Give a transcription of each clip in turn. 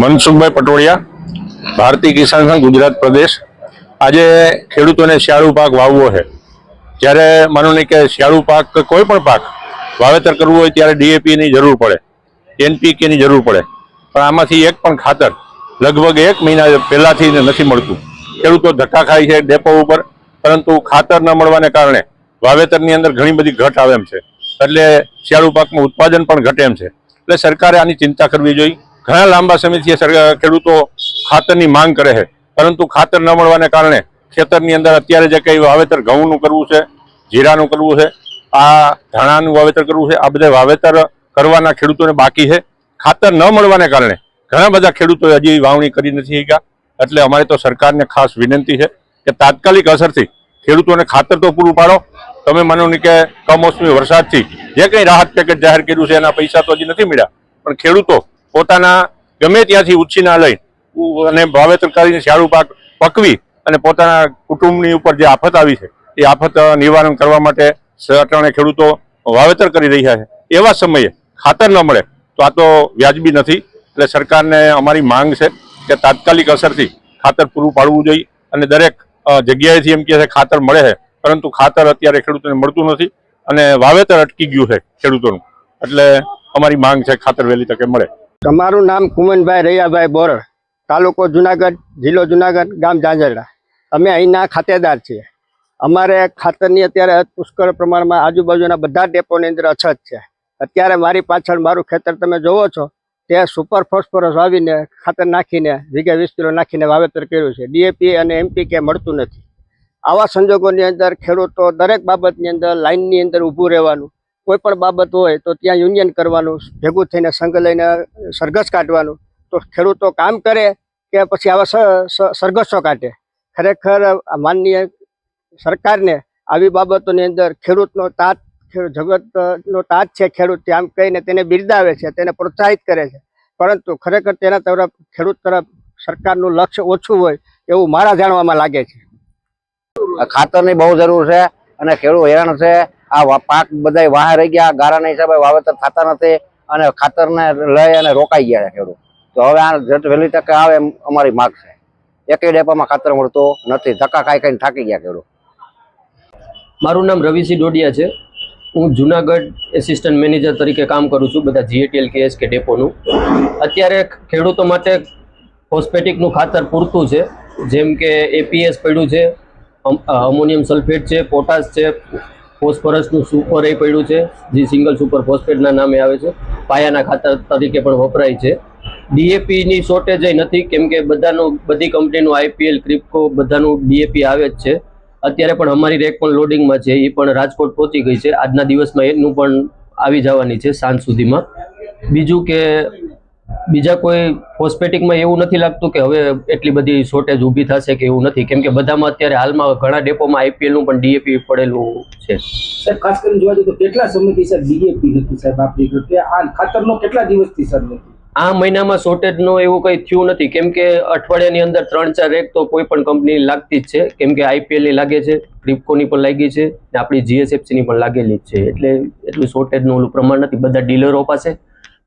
મનસુખભાઈ પટોળિયા, ભારતીય કિસાન સંઘ, ગુજરાત પ્રદેશ. આજે ખેડૂતોને શિયાળુ પાક વાવવો છે. જ્યારે માનો નહીં કે શિયાળુ પાક કોઈ પણ પાક વાવેતર કરવું હોય ત્યારે ડીએપીની જરૂર પડે, એનપીકેની જરૂર પડે. પણ આમાંથી એક પણ ખાતર લગભગ એક મહિના પહેલાંથી નથી મળતું. ખેડૂતો ધક્કા ખાય છે ડેપો ઉપર, પરંતુ ખાતર ન મળવાને કારણે વાવેતરની અંદર ઘણી બધી ઘટ આવે એમ છે. એટલે શિયાળુ પાકમાં ઉત્પાદન પણ ઘટે એમ છે. એટલે સરકારે આની ચિંતા કરવી જોઈએ. ઘણા લાંબા સમયથી ખેડૂતો ખાતરની માંગ કરે છે. પરંતુ ખાતર ન મળવાને કારણે ખેતરની અંદર અત્યારે જે કંઈ વાવેતર ઘઉંનું કરવું છે, જીરાનું કરવું છે, આ ધાણાનું વાવેતર કરવું છે, આ બધા વાવેતર કરવાના ખેડૂતોને બાકી છે. ખાતર ન મળવાને કારણે ઘણા બધા ખેડૂતોએ હજી વાવણી કરી નથી શક્યા. એટલે અમારે તો સરકારને ખાસ વિનંતી છે કે તાત્કાલિક અસરથી ખેડૂતોને ખાતર તો પૂરું પાડો. તમે માનો કે કમોસમી વરસાદથી જે કંઈ રાહત પેકેજ જાહેર કર્યું છે, એના પૈસા તો હજી નથી મળ્યા. પણ ખેડૂતો પોતાના ગમે ત્યાંથી ઉછીના લઈ અને વાવેતર કરીને શિયાળુ પાક પકવી અને પોતાના કુટુંબની ઉપર જે આફત આવી છે, એ આફત નિવારણ કરવા માટે સરકારને ખેડૂતો વાવેતર કરી રહ્યા છે. એવા સમયે ખાતર ન મળે તો આ તો વ્યાજબી નથી. એટલે સરકારને અમારી માંગ છે કે તાત્કાલિક અસરથી ખાતર પૂરું પાડવું જોઈએ અને દરેક જગ્યાએથી એમ કહે છે ખાતર મળે છે, પરંતુ ખાતર અત્યારે ખેડૂતોને મળતું નથી અને વાવેતર અટકી ગયું છે ખેડૂતોનું. એટલે અમારી માંગ છે ખાતર વહેલી તકે મળે. તમારું નામ કુમનભાઈ રૈયાભાઈ બોરડ, તાલુકો જુનાગઢ, જિલ્લો જુનાગઢ, ગામ જાંજરડા અમે અહીંના ખાતેદાર છીએ. અમારે ખાતરની અત્યારે પુષ્કળ પ્રમાણમાં આજુબાજુના બધા ડેપોની અંદર અછત છે. અત્યારે મારી પાછળ મારું ખેતર તમે જોવો છો તે સુપર ફોસ્ફરસ વાવીને ખાતર નાખીને, વીઘે વીસ કિલો નાખીને વાવેતર કર્યું છે. ડીએપી અને એમપીકે મળતું નથી. આવા સંજોગોની અંદર ખેડૂતો દરેક બાબતની અંદર લાઇનની અંદર ઊભું રહેવાનું કોઈ પણ બાબત હોય તો ત્યાં યુનિયન કરવાનું, ભેગું થઈને સંઘ લઈને સરઘસ કાઢવાનું. તો ખેડૂતો કામ કરે કે પછી આવા સરઘસો કાઢે. ખરેખર માનનીય સરકારને આવી બાબતોની અંદર ખેડૂતનો તાત જગતનો તાત છે ખેડૂત આમ કહીને તેને બિરદાવે છે, તેને પ્રોત્સાહિત કરે છે. પરંતુ ખરેખર તેના તરફ, ખેડૂત તરફ સરકારનું લક્ષ્ય ઓછું હોય એવું મારા જાણવામાં લાગે છે. ખાતરની બહુ જરૂર છે અને ખેડૂત હેરાન છે. આ પાક બધા વાહ રહી ગયા ગારાના હિસાબે વાવેતર થતા નથી અને ખાતરને લઈ અને રોકાઈ ગયા ખેડૂત. તો હવે આ જટ વહેલી તકે આવે એમ અમારી માગ છે. એકેય ડેપામાં ખાતર મળતું નથી. ધક્કા ખાઈ ખાઈને થાકી ગયા ખેડૂત. મારું નામ રવિસિંહ ડોડિયા છે. હું જુનાગઢ એસિસ્ટન્ટ મેનેજર તરીકે કામ કરું છું બધા જીએટીએલ કેએસ કે ડેપોનું. અત્યારે ખેડૂતો માટે ફોસ્ફેટિકનું ખાતર પૂરતું છે. જેમ કે એપીએસ પડ્યું છે, અમ- અમોનિયમ સલ્ફેટ છે, પોટાશ છે ફોસ્ફરસનું સુપર એ પડ્યું છે, જે સિંગલ સુપર ફોસ્ફેટના નામે આવે છે. પાયાના ખાતર તરીકે પણ વપરાય છે. ડીએપીની શોર્ટેજ નથી, કેમ કે બધાનું, બધી કંપનીનું આઈપીએલ ક્રિપ્કો બધાનું ડીએપી આવે જ છે. અત્યારે પણ અમારી રેક પણ લોડિંગમાં છે, એ પણ રાજકોટ પહોંચી ગઈ છે. આજના દિવસમાં એનું પણ આવી જવાની છે, સાંજ સુધીમાં. બીજું કે બીજા કોઈ ફોસ્ફેટિકમાં એવું નથી લાગતું કે હવે એટલી બધી શોર્ટેજ ઊભી થશે કે એવું નથી. કેમ કે બધામાં અત્યારે હાલમાં ઘણા ડેપોમાં આઈપીએલનું પણ ડીએપી પડેલું છે. સાહેબ ખાસ કરીને જોવા જઈએ તો કેટલા સમયથી સર ડીએપી નથી સાહેબ આપણી કે આ ખાતરનો કેટલા દિવસથી સર નથી? આ મહિનામાં શોર્ટેજનો એવું કંઈ થયું નથી. કેમ કે અઠવાડિયાની અંદર ત્રણ ચાર રેક તો કોઈ પણ કંપની લાગતી જ છે. કેમ કે આઈપીએલની લાગે છે ક્રિપ્કોની પણ લાગી છે ને આપણી જીએસએફસીની પણ લાગેલી જ છે. એટલે એટલું શોર્ટેજનું ઓલું પ્રમાણ નથી. બધા ડીલરો પાસે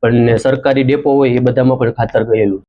પણ સરકારી ડેપો હોય એ બધામાં પણ ખાતર ગયેલું